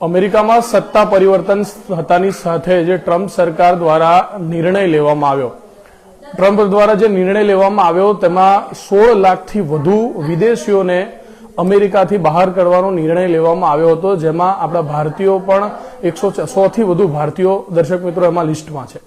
અમેરિકામાં સત્તા પરિવર્તન થતાની સાથે જે ટ્રમ્પ સરકાર દ્વારા નિર્ણય લેવામાં આવ્યો. ટ્રમ્પ દ્વારા જે નિર્ણય લેવામાં આવ્યો, તેમાં સોળ લાખથી વધુ વિદેશીઓને અમેરિકાથી બહાર કરવાનો નિર્ણય લેવામાં આવ્યો હતો, જેમાં આપણા ભારતીયો પણ એકસો સોથી વધુ ભારતીયો દર્શક મિત્રો એમાં લિસ્ટમાં છે.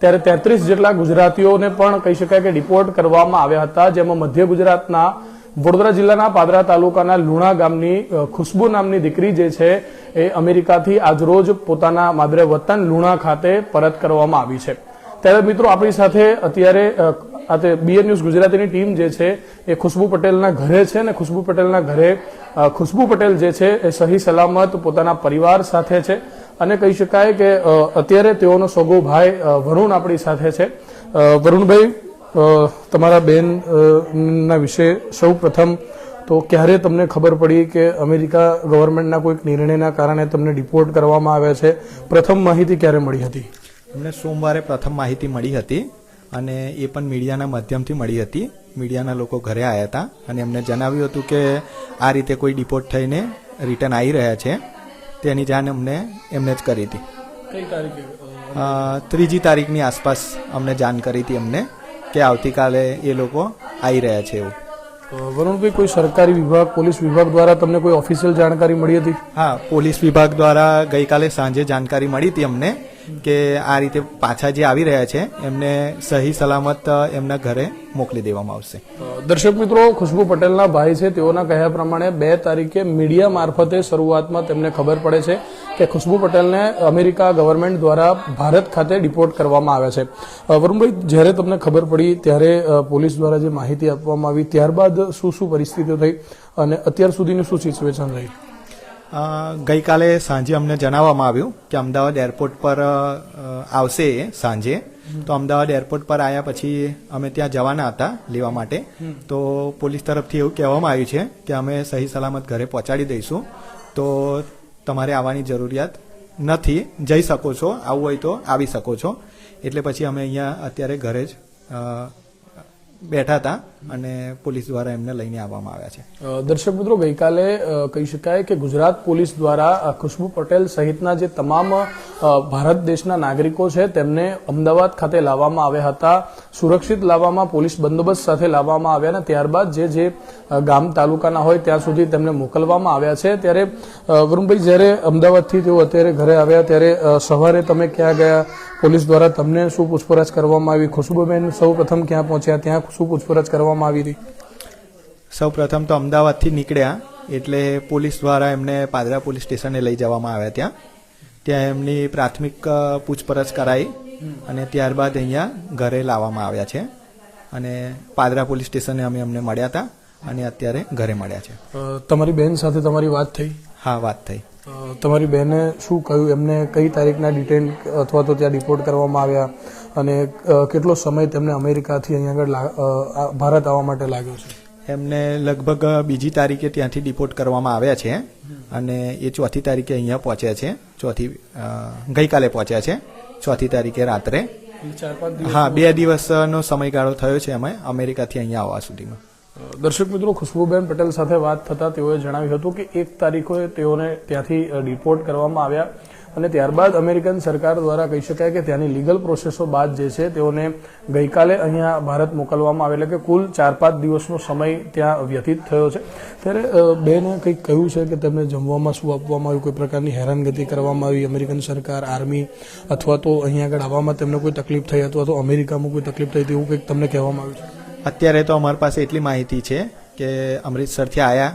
ત્યારે તેત્રીસ જેટલા ગુજરાતીઓને પણ કહી શકાય કે ડિપોર્ટ કરવામાં આવ્યા હતા, જેમાં મધ્ય ગુજરાતના વડોદરા જિલ્લાના પાદરા તાલુકાના લુણા ગામની ખુશ્બુ નામની દીકરી જે છે એ અમેરિકાથી આજરોજ પોતાના માદરે વતન લુણા ખાતે પરત કરવામાં આવી છે. ત્યારે મિત્રો આપણી સાથે અત્યારે અ, આ બીએન ન્યૂઝ ગુજરાતીની ટીમ જે છે એ ખુશ્બુ પટેલના ઘરે છે અને ખુશ્બુ પટેલના ઘરે ખુશ્બુ પટેલ જે છે એ સહી સલામત પોતાના પરિવાર સાથે છે. અને કહી શકાય કે અત્યારે તેઓનો સગો ભાઈ વરુણ આપણી સાથે છે. વરુણભાઈ તમારા બેન ના વિશે સૌ પ્રથમ તો ક્યારે તમને ખબર પડી કે અમેરિકા ગવર્મેન્ટના કોઈક નિર્ણયના કારણે તમને ડિપોર્ટ કરવામાં આવ્યા છે? પ્રથમ માહિતી ક્યારે મળી હતી? અમને સોમવારે પ્રથમ માહિતી મળી હતી અને એ પણ મીડિયાના માધ્યમથી મળી હતી. મીડિયાના લોકો ઘરે આવ્યા હતા અને એમને જણાવ્યું હતું કે આ રીતે કોઈ ડિપોર્ટ થઈને રિટર્ન આવી રહ્યા છે. તેની જાણ અમને એમને જ કરી હતી. ત્રીજી તારીખની આસપાસ અમને જાણ કરી હતી અમને. કે આવતીકાલે એ લોકો આવી રહ્યા છે એવું. વરુણભાઈ કોઈ સરકારી વિભાગ પોલીસ વિભાગ દ્વારા તમને કોઈ ઓફિશિયલ જાણકારી મળી હતી? હા પોલીસ વિભાગ દ્વારા ગઈકાલે સાંજે જાણકારી મળી હતી અમને. કે આ રીતે પાછા જે આવી રહ્યા છે, એમને સહી સલામત એમના ઘરે મોકલી દેવામાં આવશે. દર્શક મિત્રો, ખુશ્બુ પટેલના ભાઈ છે, તેઓના કહ્યા પ્રમાણે બે તારીખે મીડિયા મારફતે શરૂઆતમાં તેમને ખબર પડે છે કે ખુશ્બુ પટેલને અમેરિકા ગવર્મેન્ટ દ્વારા ભારત ખાતે ડિપોર્ટ કરવામાં આવ્યા છે. વરુણભાઈ, જ્યારે તમને ખબર પડી, ત્યારે પોલીસ દ્વારા જે માહિતી આપવામાં આવી, ત્યારબાદ શું શું પરિસ્થિતિઓ થઈ અને અત્યાર સુધીનું શું સિચ્યુએશન રહી? ગઈકાલે સાંજે અમને જણાવવામાં આવ્યું કે અમદાવાદ એરપોર્ટ પર આવશે સાંજે. તો અમદાવાદ એરપોર્ટ પર આવ્યા પછી અમે ત્યાં જવાના હતા લેવા માટે. તો પોલીસ તરફથી એવું કહેવામાં આવ્યું છે કે અમે સહી સલામત ઘરે પહોંચાડી દઈશું. તો તમારે આવવાની જરૂરિયાત નથી. જઈ શકો છો આવવું હોય તો આવી શકો છો. એટલે પછી અમે અહીંયા અત્યારે ઘરે જ બેઠા હતા અને પોલીસ દ્વારા એમને લઈને આવવામાં આવ્યા છે. દર્શક મિત્રો, ગઈકાલે કહી શકાય કે ગુજરાત પોલીસ દ્વારા ખુશ્બુ પટેલ સહિતના જે તમામ ભારત દેશના નાગરિકો છે, તેમને અમદાવાદ ખાતે લાવવામાં આવ્યા હતા, સુરક્ષિત લાવવામાં, પોલીસ બંદોબસ્ત સાથે લાવવામાં આવ્યા અને ત્યારબાદ જે જે ગામ તાલુકાના હોય ત્યાં સુધી તેમને મોકલવામાં આવ્યા છે. ત્યારે વરુણભાઈ, જ્યારે અમદાવાદથી તેઓ અત્યારે ઘરે આવ્યા, ત્યારે સવારે તમે ક્યાં ગયા? પોલીસ દ્વારા તમને શું પૂછપરછ કરવામાં આવી? ખુશ્બુબેન સૌ પ્રથમ ક્યાં પહોંચ્યા? ત્યાં શું પૂછપરછ કરવામાં આવી હતી? સૌ પ્રથમ તો અમદાવાદથી નીકળ્યા, એટલે પોલીસ દ્વારા એમને પાદરા પોલીસ સ્ટેશને લઈ જવામાં આવ્યા ત્યાં. ત્યાં એમની પ્રાથમિક પૂછપરછ કરાઈ અને ત્યારબાદ અહીંયા ઘરે લાવવામાં આવ્યા છે. અને પાદરા પોલીસ સ્ટેશને અમે અમને મળ્યા હતા અને અત્યારે ઘરે મળ્યા છે. તમારી બેન સાથે તમારી વાત થઈ? હા વાત થઈ. તમારી બહેને શું કહ્યું? એમને કઈ તારીખના ડિટેન અથવા તો ત્યાં ડિપોર્ટ કરવામાં આવ્યા? અને કેટલો સમય તેમને અમેરિકાથી અહીંયા આગળ ભારત આવવા માટે લાગ્યો છે? એમને લગભગ બીજી તારીખે ત્યાંથી ડિપોર્ટ કરવામાં આવ્યા છે અને એ ચોથી તારીખે અહીંયા પહોંચ્યા છે. ચોથી ગઈકાલે પહોંચ્યા છે. ચોથી તારીખે રાત્રે. હા બે દિવસનો સમયગાળો થયો છે અમે અમેરિકાથી અહીંયા આવવા સુધીમાં. દર્શક મિત્રો ખુશ્બુબેન પટેલ સાથે વાત થતા તેઓએ જણાવ્યું હતું કે એક તારીખોએ તેઓને ત્યાંથી ડિપોર્ટ કરવામાં આવ્યા. અને ત્યારબાદ અમેરિકન સરકાર દ્વારા કહી શકાય કે ત્યાંની લીગલ પ્રોસેસો બાદ જે છે તેઓને ગઈકાલે અહીંયા ભારત મોકલવામાં આવે કે કુલ ચાર પાંચ દિવસનો સમય ત્યાં વ્યતીત થયો છે. ત્યારે બેને કંઈક કહ્યું છે કે તેમને જમવામાં શું આપવામાં આવ્યું, કોઈ પ્રકારની હેરાનગતિ કરવામાં આવી, અમેરિકન સરકાર, આર્મી, અથવા તો અહીંયા આગળ આવવામાં તેમને કોઈ તકલીફ થઈ અથવા તો અમેરિકામાં કોઈ તકલીફ થઈ તેવું કંઈક તમને કહેવામાં આવ્યું છે? અત્યારે તો અમારી પાસે એટલી માહિતી છે કે અમૃતસરથી આવ્યા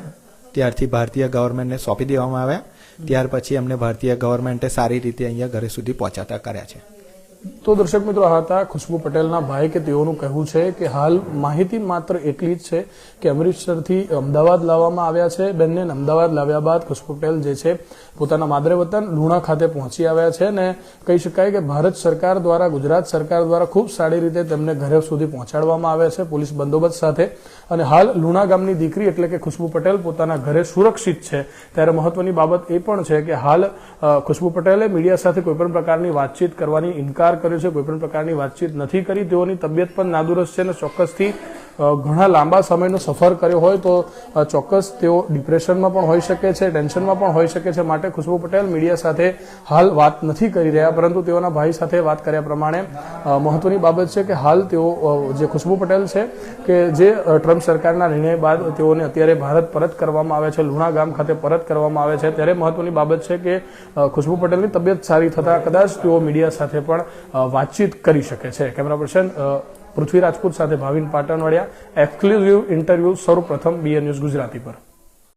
ત્યારથી ભારતીય ગવર્મેન્ટને સોંપી દેવામાં આવ્યા. ત્યાર પછી અમને ભારતીય ગવર્મેન્ટે સારી રીતે અહીંયા ઘરે સુધી પહોંચાતા કર્યા છે. તો દર્શક મિત્રો આ હતા ખુશ્બુ પટેલના ભાઈ કે તેઓનું કહેવું છે કે હાલ માહિતી માત્ર એટલી જ છે કે અમૃતસરથી અમદાવાદ લાવવામાં આવ્યા છે. બંને અમદાવાદ લાવ્યા બાદ ખુશ્બુ પટેલ જે છે પોતાના માદરે વતન લુણા ખાતે પહોંચી આવ્યા છે અને કહી શકાય કે ભારત સરકાર દ્વારા, ગુજરાત સરકાર દ્વારા ખૂબ સારી રીતે તેમને ઘરે સુધી પહોંચાડવામાં આવ્યા છે પોલીસ બંદોબસ્ત સાથે. અને હાલ લુણા ગામની દીકરી એટલે કે ખુશ્બુ પટેલ પોતાના ઘરે સુરક્ષિત છે. ત્યારે મહત્વની બાબત એ પણ છે કે હાલ ખુશ્બુ પટેલે મીડિયા સાથે કોઈપણ પ્રકારની વાતચીત કરવાની ઇનકાર કર્યો છે કોઈપણ પ્રકારની વાતચીત નથી કરી તેઓની તબિયત પણ નાદુરસ્ત છે અને ચોક્કસથી ઘણા લાંબા સમયનો સફર કર્યો હોય તો ચોક્કસ તેઓ ડિપ્રેશનમાં પણ હોઈ શકે છે, ટેન્શનમાં પણ હોઈ શકે છે. માટે ખુશ્બુ પટેલ મીડિયા સાથે હાલ વાત નથી કરી રહ્યા, પરંતુ તેઓના ભાઈ સાથે વાત કર્યા પ્રમાણે મહત્વની બાબત છે કે હાલ તેઓ જે ખુશ્બુ પટેલ છે કે જે ટ્રમ્પ સરકારના નિર્ણય બાદ તેઓને અત્યારે ભારત પરત કરવામાં આવે છે, લુણા ગામ ખાતે પરત કરવામાં આવે છે. ત્યારે મહત્વની બાબત છે કે ખુશ્બુ પટેલની તબિયત સારી થતાં કદાચ તેઓ મીડિયા સાથે પણ વાતચીત કરી શકે છે. કેમેરા પર્સન પૃથ્વી રાજપૂત સાથે ભાવિન પાટણવાડિયા એક્સક્લુઝિવ ઇન્ટરવ્યુ સૌપ્રથમ બીએન ન્યૂઝ ગુજરાતી પર.